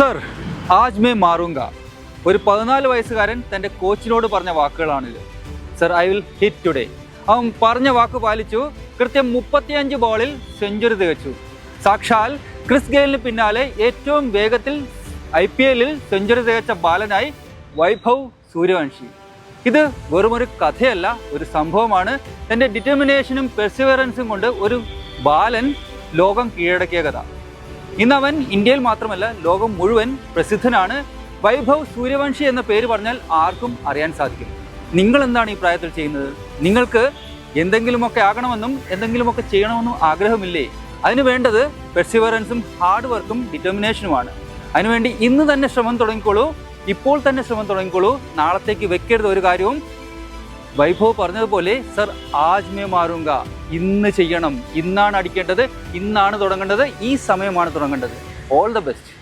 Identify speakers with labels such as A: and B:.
A: Sir ആജ് may മാറുങ്ക ഒരു പതിനാല് വയസ്സുകാരൻ തന്റെ കോച്ചിനോട് പറഞ്ഞ വാക്കുകളാണിത്. Sir I will hit today. അവൻ പറഞ്ഞ വാക്ക് പാലിച്ചു കൃത്യം മുപ്പത്തിയഞ്ച് ബോളിൽ സെഞ്ചുറി തികച്ചു. സാക്ഷാൽ ക്രിസ് ഗെയിലിന് പിന്നാലെ ഏറ്റവും വേഗത്തിൽ ഐ പി എല്ലിൽ സെഞ്ചുറി തികച്ച ബാലനായി വൈഭവ് സൂര്യവംശി. ഇത് വെറുമൊരു കഥയല്ല ഒരു സംഭവമാണ്. തന്റെ ഡിറ്റർമിനേഷനും പെർസിവറൻസും കൊണ്ട് ഒരു ബാലൻ ലോകം കീഴടക്കിയ കഥ. ഇന്ന് അവൻ ഇന്ത്യയിൽ മാത്രമല്ല ലോകം മുഴുവൻ പ്രസിദ്ധനാണ്. വൈഭവ് സൂര്യവംശി എന്ന പേര് പറഞ്ഞാൽ ആർക്കും അറിയാൻ സാധിക്കും നിങ്ങൾ എന്താണ് ഈ പ്രായത്തിൽ ചെയ്യുന്നത്? നിങ്ങൾക്ക് എന്തെങ്കിലുമൊക്കെ ആകണമെന്നും എന്തെങ്കിലുമൊക്കെ ചെയ്യണമെന്നും ആഗ്രഹമില്ലേ? അതിന് വേണ്ടത് പെർസിവറൻസും ഹാർഡ് വർക്കും ഡിറ്റർമിനേഷനുമാണ്. അതിനുവേണ്ടി ഇന്ന് തന്നെ ശ്രമം തുടങ്ങിക്കോളൂ ഇപ്പോൾ തന്നെ ശ്രമം തുടങ്ങിക്കോളൂ. നാളത്തേക്ക് വെക്കരുത് ഒരു കാര്യവും. വൈഭവ് പറഞ്ഞതുപോലെ സർ ആജ് മേ മാറുങ്ക ഇന്ന് ചെയ്യണം. ഇന്നാണ് അടിക്കേണ്ടത്. ഇന്നാണ് തുടങ്ങേണ്ടത്. ഈ സമയമാണ് തുടങ്ങേണ്ടത്. All the best